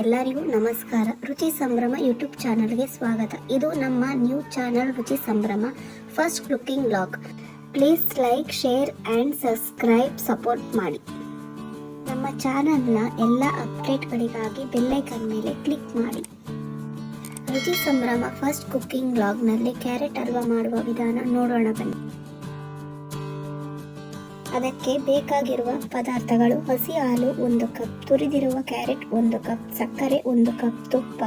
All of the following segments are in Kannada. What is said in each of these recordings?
ಎಲ್ಲರಿಗೂ ನಮಸ್ಕಾರ. ರುಚಿ ಸಂಭ್ರಮ ಯೂಟ್ಯೂಬ್ ಚಾನಲ್ಗೆ ಸ್ವಾಗತ. ಇದು ನಮ್ಮ new channel Ruchi Sambhrama first cooking blog please like, share and subscribe, support ಮಾಡಿ. ನಮ್ಮ ಚಾನಲ್ನ ಎಲ್ಲ ಅಪ್ಡೇಟ್ಗಳಿಗಾಗಿ ಬೆಲ್ಲೈಕನ್ ಮೇಲೆ ಕ್ಲಿಕ್ ಮಾಡಿ. ರುಚಿ ಸಂಭ್ರಮ ಫಸ್ಟ್ ಕುಕ್ಕಿಂಗ್ ಬ್ಲಾಗ್ನಲ್ಲಿ ಕ್ಯಾರೆಟ್ ಹಲ್ವಾ ಮಾಡುವ ವಿಧಾನ ನೋಡೋಣ ಬನ್ನಿ. ಅದಕ್ಕೆ ಬೇಕಾಗಿರುವ ಪದಾರ್ಥಗಳು ಹಸಿ ಹಾಲು ಒಂದು ಕಪ್, ತುರಿದಿರುವ ಕ್ಯಾರೆಟ್ ಒಂದು ಕಪ್, ಸಕ್ಕರೆ ಒಂದು ಕಪ್, ತುಪ್ಪ,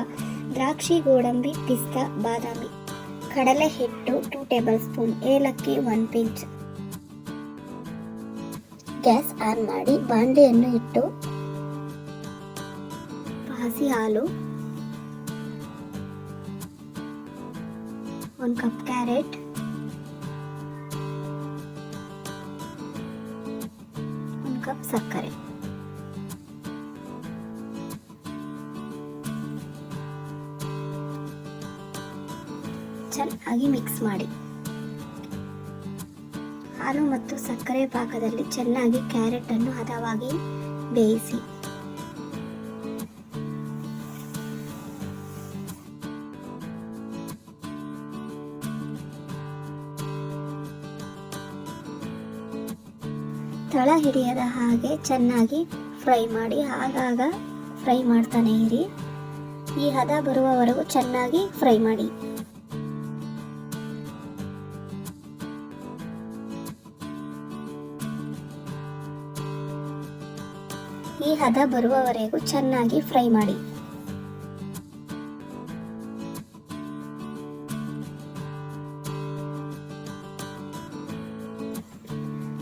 ದ್ರಾಕ್ಷಿ, ಗೋಡಂಬಿ, ಪಿಸ್ತಾ, ಬಾದಾಮಿ. ಕಡಲೆ ಹಿಟ್ಟು ಟೂ ಟೇಬಲ್ ಸ್ಪೂನ್ ಏಲಕ್ಕಿ ಒನ್ ಪಿಂಚ್ ಗ್ಯಾಸ್ ಆನ್ ಮಾಡಿ ಬಾಂಡೆಯನ್ನು ಇಟ್ಟು ಹಸಿ ಹಾಲು ಒಂದು ಕಪ್ ಕ್ಯಾರೆಟ್. ಕಪ್ ಸಕ್ಕರೆ. ಚೆನ್ನಾಗಿ ಮಿಕ್ಸ್ ಮಾಡಿ. ಹಾಲು ಮತ್ತು ಸಕ್ಕರೆ ಪಾಕದಲ್ಲಿ ಚೆನ್ನಾಗಿ ಕ್ಯಾರೆಟ್ ಅನ್ನು ಹದವಾಗಿ ಬೇಯಿಸಿ. ತಳ ಹಿಡಿಯದ ಹಾಗೆ ಚೆನ್ನಾಗಿ ಫ್ರೈ ಮಾಡಿ ಆಗಾಗ ಫ್ರೈ ಮಾಡ್ತಾನೆ ಇರಿ. ಈ ಹದ ಬರುವವರೆಗೂ ಚೆನ್ನಾಗಿ ಫ್ರೈ ಮಾಡಿ. ಈ ಹದ ಬರುವವರೆಗೂ ಚೆನ್ನಾಗಿ ಫ್ರೈ ಮಾಡಿ.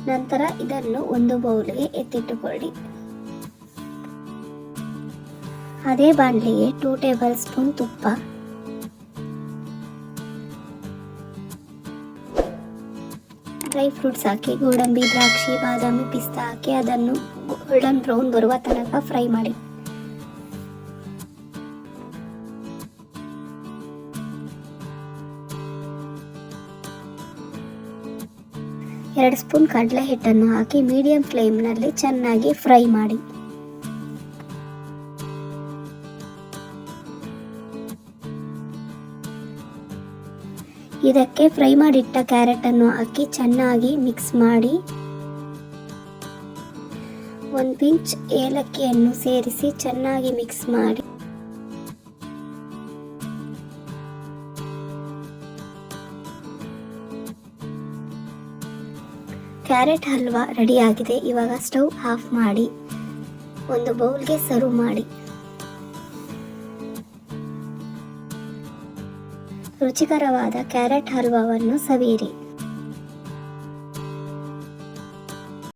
ನಂತರ ಇದನ್ನು ಒಂದು ಬೌಲ್ಗೆ ಎತ್ತಿಟ್ಟುಕೊಳ್ಳಿ. ಅದೇ ಬಾಣಲಿಗೆ ಟೂ ಟೇಬಲ್ ಸ್ಪೂನ್ ತುಪ್ಪ. ಡ್ರೈ ಫ್ರೂಟ್ಸ್ ಹಾಕಿ, ಗೋಡಂಬಿ, ದ್ರಾಕ್ಷಿ, ಬಾದಾಮಿ, ಪಿಸ್ತಾ ಹಾಕಿ, ಅದನ್ನು ಗೋಲ್ಡನ್ ಬ್ರೌನ್ ಬರುವ ತನಕ ಫ್ರೈ ಮಾಡಿ. ಎರಡು ಸ್ಪೂನ್ ಕಡಲೆ ಹಿಟ್ಟನ್ನು ಹಾಕಿ ಮೀಡಿಯಂ ಫ್ಲೇಮ್ನಲ್ಲಿ ಚೆನ್ನಾಗಿ ಫ್ರೈ ಮಾಡಿ. ಇದಕ್ಕೆ ಫ್ರೈ ಮಾಡಿಟ್ಟ ಕ್ಯಾರೆಟ್ ಅನ್ನು ಹಾಕಿ ಚೆನ್ನಾಗಿ ಮಿಕ್ಸ್ ಮಾಡಿ. ಒಂದು ಪಿಂಚ್ ಏಲಕ್ಕಿಯನ್ನು ಸೇರಿಸಿ ಚೆನ್ನಾಗಿ ಮಿಕ್ಸ್ ಮಾಡಿ. ಕ್ಯಾರೆಟ್ ಹಲ್ವಾ ರೆಡಿಯಾಗಿದೆ. ಇವಾಗ ಸ್ಟವ್ ಆಫ್ ಮಾಡಿ ಒಂದು ಬೌಲ್ಗೆ ಸರ್ವ್ ಮಾಡಿ. ರುಚಿಕರವಾದ ಕ್ಯಾರೆಟ್ ಹಲ್ವಾವನ್ನು ಸವಿಯಿರಿ.